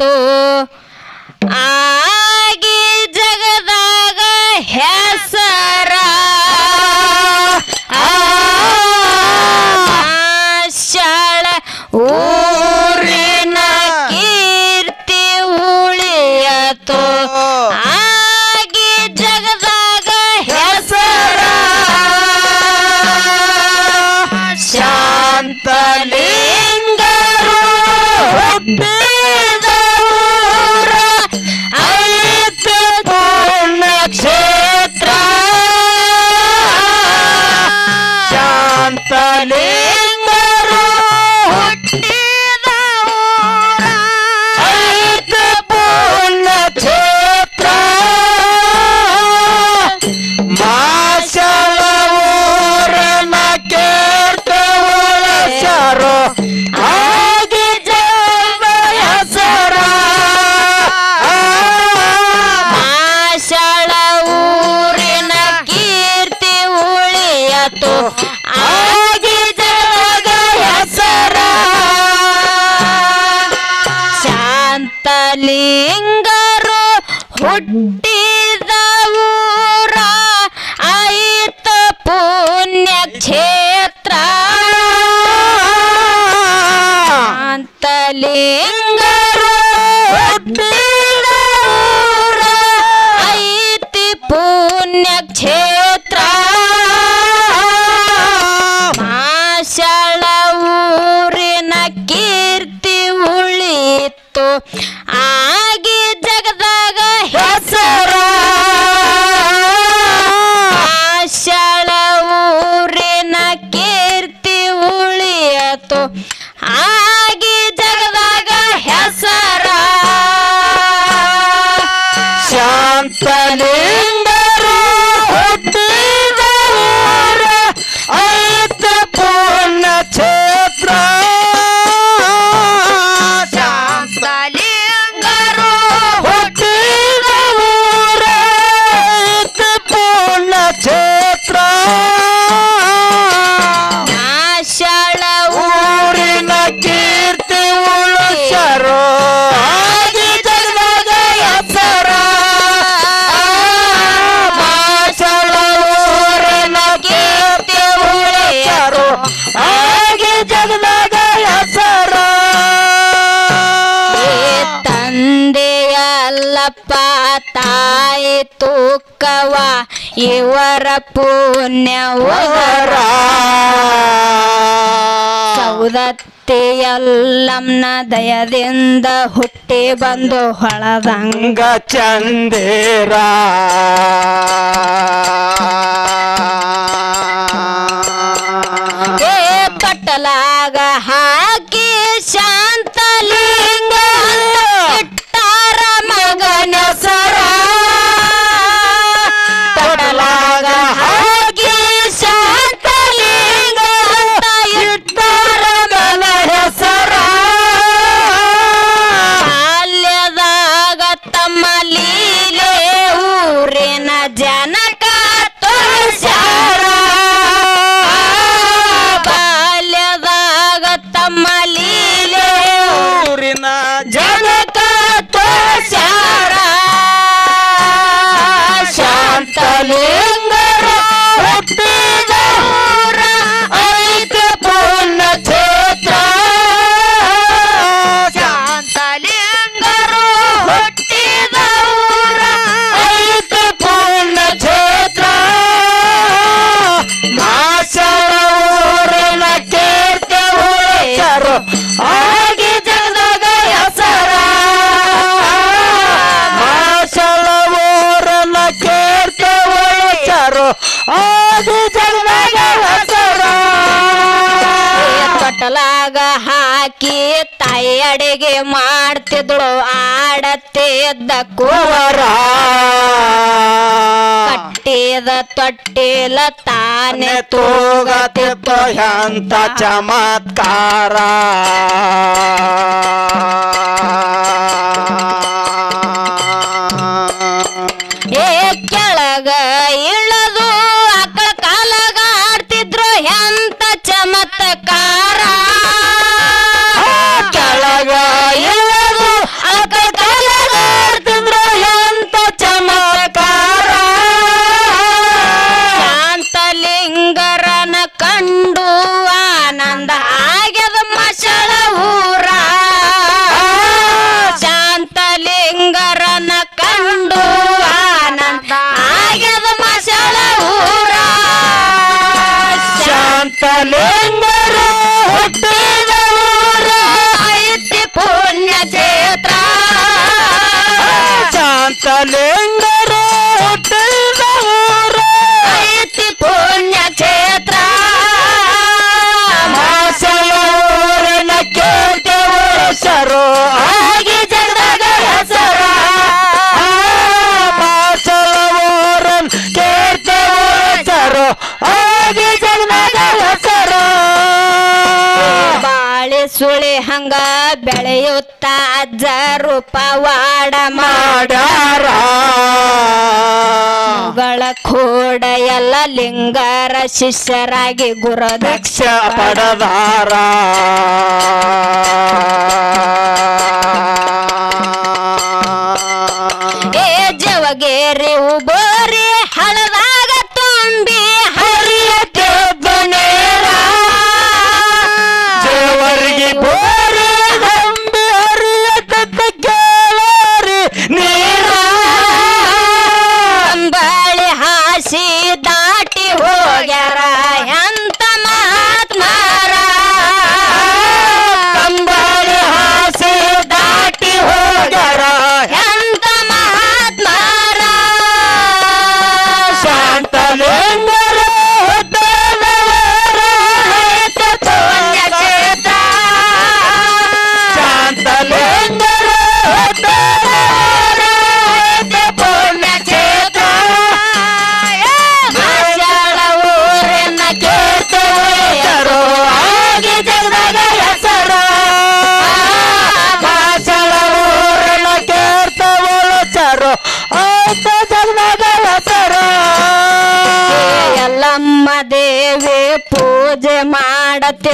तो Amen. le பதுங்க ತಂದೆಯಲ್ಲಪ್ಪ ತಾಯಿ ತೂಕವ ಇವರ ಪುಣ್ಯವರ ಸೌದತ್ತೆಯಲ್ಲಮ್ನ ದಯದಿಂದ ಹುಟ್ಟಿ ಬಂದು ಹೊಳದಂಗ ಚಂದೇರ. ಏ ಪಟ್ಟಲಾಗ ಹಾಕಿ ಶಾ ಆದಿ ಹಾಕಿ ತಾಯಿ ಅಡಿಗೆ ಮಾಡ್ತಿದ್ಳು ಆಡತ್ತಿದ್ದ ಕೂರ ಕಟ್ಟಿದ ತೊಟ್ಟಿಲ ತಾನೆ ತೂಗತಿತ್ತು ಚಮತ್ಕಾರ. ಏ ಕೆಳಗ ಪವಾಡ ಮಾಡಾರ ಬಳ ಕೂಡ ಎಲ್ಲ ಶಿಷ್ಯರಾಗಿ ಗುರುದಕ್ಷ ಪಡದಾರ.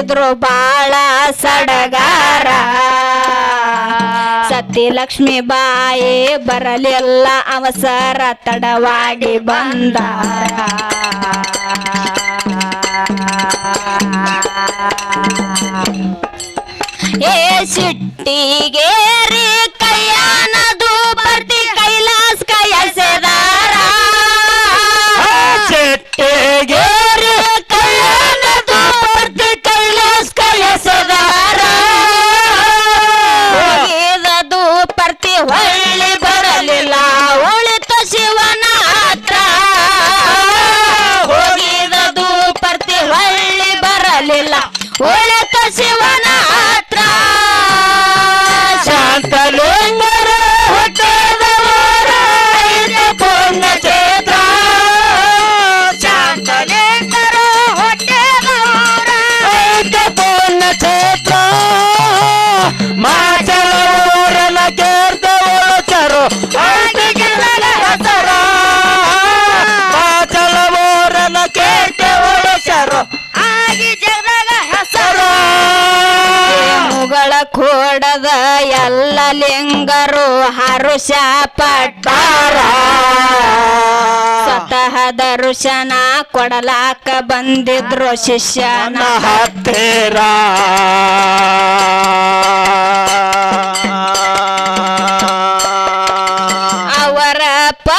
ಮಾಡಿದ್ರು ಬಾಳ ಸಡಗಾರ. ಸತಿ ಲಕ್ಷ್ಮಿ ಬಾಯಿ ಬರಲಿಲ್ಲ ಅವಸರ ತಡವಾಗಿ ಬಂದ. ಏ ಸಿಟ್ಟಿಗೆ ಎಲ್ಲ ಲಿಂಗರು ಹರುಷ ಪಟ್ಟಾರ ಸ್ವತಃ ದರುಶನ ಕೊಡಲಾಕ ಬಂದಿದ್ರು ಶಿಷ್ಯನ ಹತ್ತಿರ ಅವರ ಪ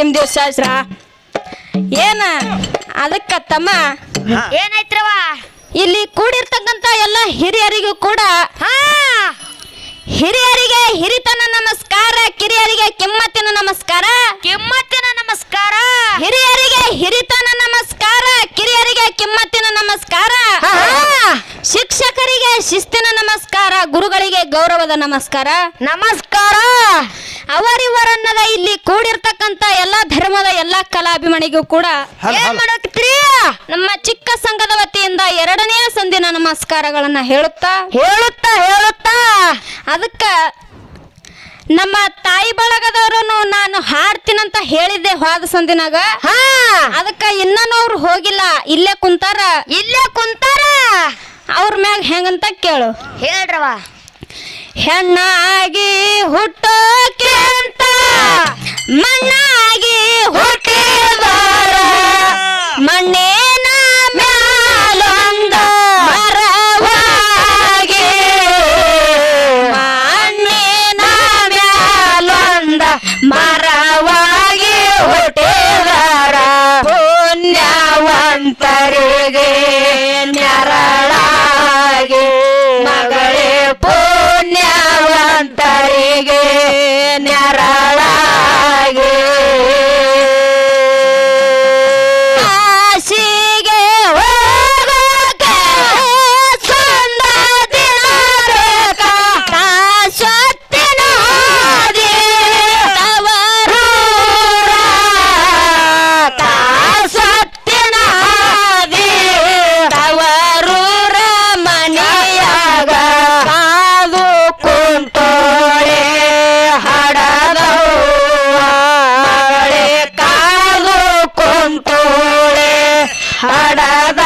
ಪಂಚಮ ದಿವಸ ಏನ? ಅದಕ್ಕ ತಮ್ಮ. ಏನಾಯ್ತ್ರವ ಇಲ್ಲಿ ಕೂಡಿರ್ತಕ್ಕಂತ ಎಲ್ಲ ಹಿರಿಯರಿಗೂ ಕೂಡ ಹಾ. ಹಿರಿಯರಿಗೆ ಹಿರಿತನ ನಮಸ್ಕಾರ ಕಿರಿಯರಿಗೆ ಕಿಮ್ಮತ್ತಿನ ನಮಸ್ಕಾರ. ಕಿಮ್ಮತ್ತಿನ ನಮಸ್ಕಾರ. ಹಿರಿಯರಿಗೆ ಹಿರಿತನ ನಮಸ್ಕಾರ ಕಿರಿಯರಿಗೆ ಕಿಮ್ಮತ್ತಿನ ನಮಸ್ಕಾರ. ಶಿಕ್ಷಕರಿಗೆ ಶಿಸ್ತಿನ ನಮಸ್ಕಾರ ಗುರುಗಳಿಗೆ ಗೌರವದ ನಮಸ್ಕಾರ. ನಮಸ್ಕಾರ. ಅವರಿವರನ್ನದ ಇಲ್ಲಿ ಕೂಡಿರ್ತಕ್ಕಂತ ಎಲ್ಲಾ ಧರ್ಮದ ಎಲ್ಲಾ ಕಲಾಭಿಮಾನಿಗೂ ಕೂಡ ಏನ್ ಮಾಡಕ್ತ್ರಿ ನಮ್ಮ ಚಿಕ್ಕ ಸಂಘದ ವತಿಯಿಂದ ಎರಡನೇ ಸಂದಿನ ನಮಸ್ಕಾರಗಳನ್ನ ಹೇಳುತ್ತಾ? ಹೇಳುತ್ತಾ ಹೇಳುತ್ತಾ. ಅದಕ್ಕ ನಮ್ಮ ತಾಯಿ ಬಳಗದವರನ್ನು ನಾನು ಹಾಡ್ತೀನಂತ ಹೇಳಿದ್ದೆ ಹೋದ ಸಂದಿನಾಗ. ಹಾ. ಅದಕ್ಕ ಇನ್ನೂ ಅವ್ರು ಹೋಗಿಲ್ಲ. ಇಲ್ಲೇ ಕುಂತಾರ. ಇಲ್ಲೇ ಕುಂತಾರ? ಅವ್ರ ಮ್ಯಾಗ ಹೆಂಗಂತ ಕೇಳು. ಹೇಳ್ರವ ಹೆಣ್ಣಾಗಿ ಹುಟ್ಟೋಕೆ ಅಂತ. ಮಣ್ಣಾಗಿ ಹುಟ್ಟಿದಾರ ಮಣ್ಣಿನ गए ಹಾಡಾದ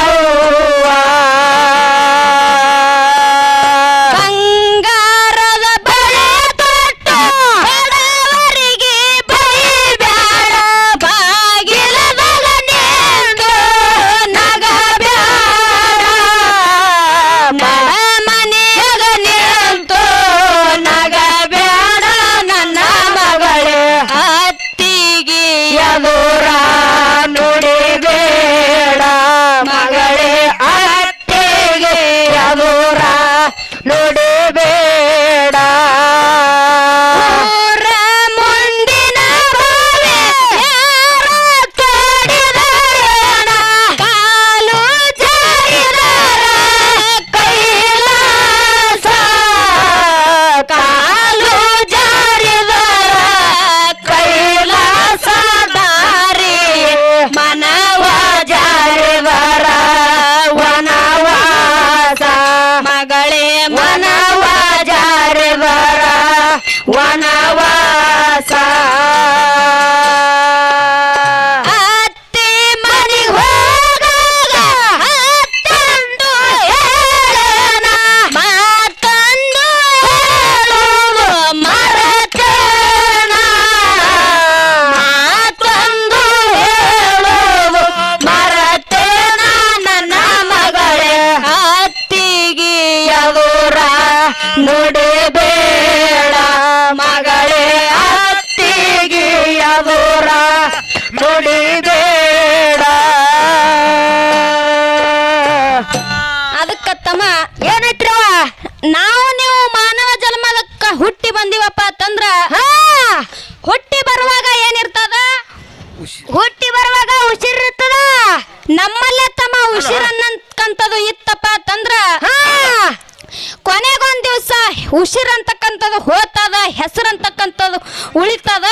ದಿವ್ಸ ಉಸಿರ್ ಅಂತಕ್ಕಂಥದ್ದು ಹೋತದ ಹೆಸರಂತಕ್ಕಂಥದ್ದು ಉಳಿತದ.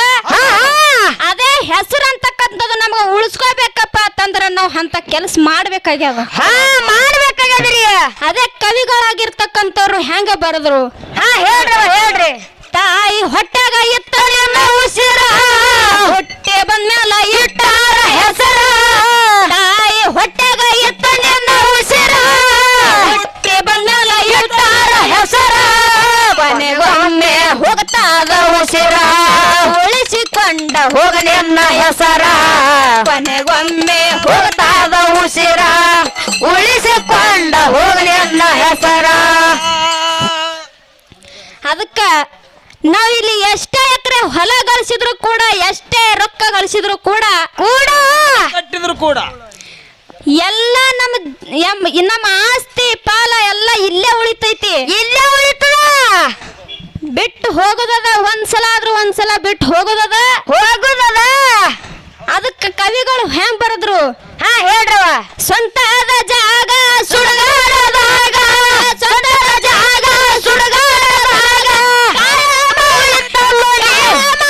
ಅದೇ ಹೆಸರಂತಕ್ಕಂಥದ್ದು ನಮ್ಗೆ ಉಳಿಸ್ಕೋಬೇಕಪ್ಪ ಅಂತಂದ್ರೆ ನಾವು ಅಂತ ಕೆಲಸ ಮಾಡ್ಬೇಕಾಗ್ಯದ. ಹಾ ಮಾಡ್ಬೇಕಾಗ್ಯದ್ರಿ. ಅದೇ ಕವಿಗಳಾಗಿರ್ತಕ್ಕಂಥವ್ರು ಹೆಂಗ ಬರೆದ್ರು? ಹಾ ಹೇಳ್ರಿ ಹೇಳ್ರಿ. ತಾಯಿ ಹೊಟ್ಟೆಗ ಇತ್ತ ನಿನ್ನ ಉಸಿರ ಹೊಟ್ಟೆ ಬಂದ್ಮೇಲ ಉಳಿಸಿಕೊಂಡ ಅನ್ನ ನಿನ್ನ ಹೆಸರ. ಕೊನೆಗೊಮ್ಮೆ ಹೋಗ್ತಾದ ಉಸಿರ. ಉಳಿಸಿಕೊಂಡ ಹೋಗಲಿ ಅನ್ನ ಹೆಸರ. ಅದಕ್ಕ ನಾವಿಲ್ಲಿ ಎಷ್ಟೇ ಎಕರೆ ಹೊಲ ಗಳಿಸಿದ್ರು ಕೂಡ ಎಷ್ಟೇ ರೊಕ್ಕ ಗಳಿಸಿದ್ರು ಕೂಡ ಕೂಡ. ಕಟ್ಟಿದ್ರು ಕೂಡ. ಎಲ್ಲ ನಮ್ಮ ನಮ್ಮ ಆಸ್ತಿ ಪಾಲ ಎಲ್ಲ ಇಲ್ಲೇ ಉಳಿತೈತಿ. ಇಲ್ಲೇ ಉಳಿತದ. ಬಿಟ್ಟು ಹೋಗೋದದ? ಒಂದ್ಸಲ ಆದ್ರೂ ಒಂದ್ಸಲ ಬಿಟ್ಟು ಹೋಗೋದದ? ಹೋಗೋದದ? ಅದಕ್ಕೆ ಕವಿಗಳು ಹೆಂಗ್ ಬರೆದ್ರು? ಹಾ ಹೇಳ್ರವ ಸ್ವಂತ ಜಾಗ ಸುಡಗಾಡದಾಗ ಸ್ವಂತದ ಜಾಗ ಸುಡಗಾಡದಾಗ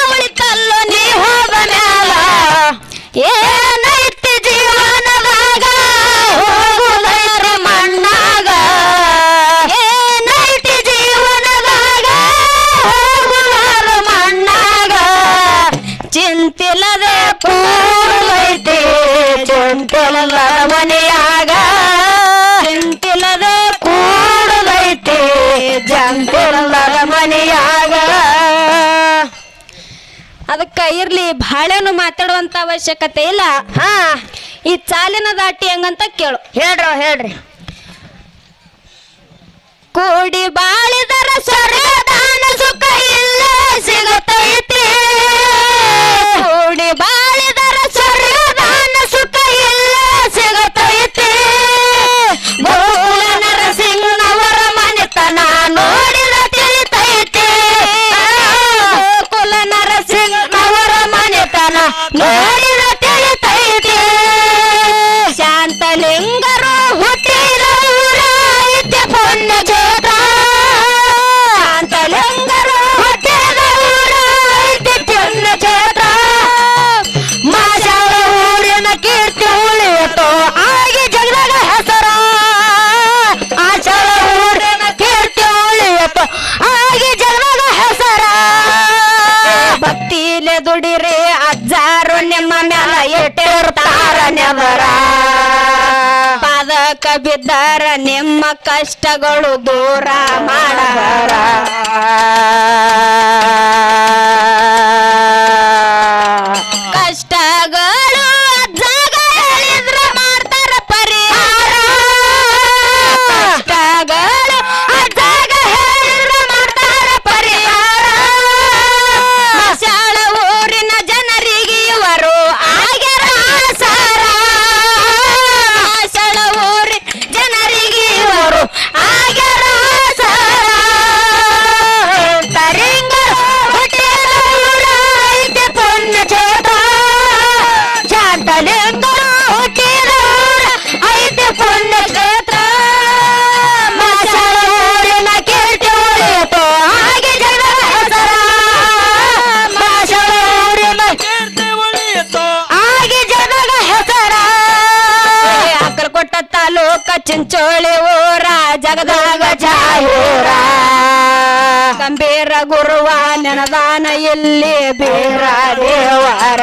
ಉಳಿತಲ್ಲೋ ನೀ, ಹೋದ ಮ್ಯಾಲ. ಏನೈತಿ ಬಾಳೆನು ಮಾತಾಡುವಂತ ಅವಶ್ಯಕತೆ ಇಲ್ಲ. ಹಾ. ಈ ಚಾಲಿನ ದಾಟಿ ಹೆಂಗಂತ ಕೇಳು. ಹೇಳ್ರ ಹೇಳ್ರಿ. ಕೂಡಿ ಬಾಳಿದರ ಸ್ವರ್ಗದಾನ ಬಿದ್ದಾರ ನಿಮ್ಮ ಕಷ್ಟಗಳು ದೂರ ಮಾಡಾರ ಜಗದಾಗ ಜಾಹೀರ. ಗಂಭೀರ ಗುರುವ ನೆನದಾನ ಇಲ್ಲಿ ಬೀರ ದೇವರ.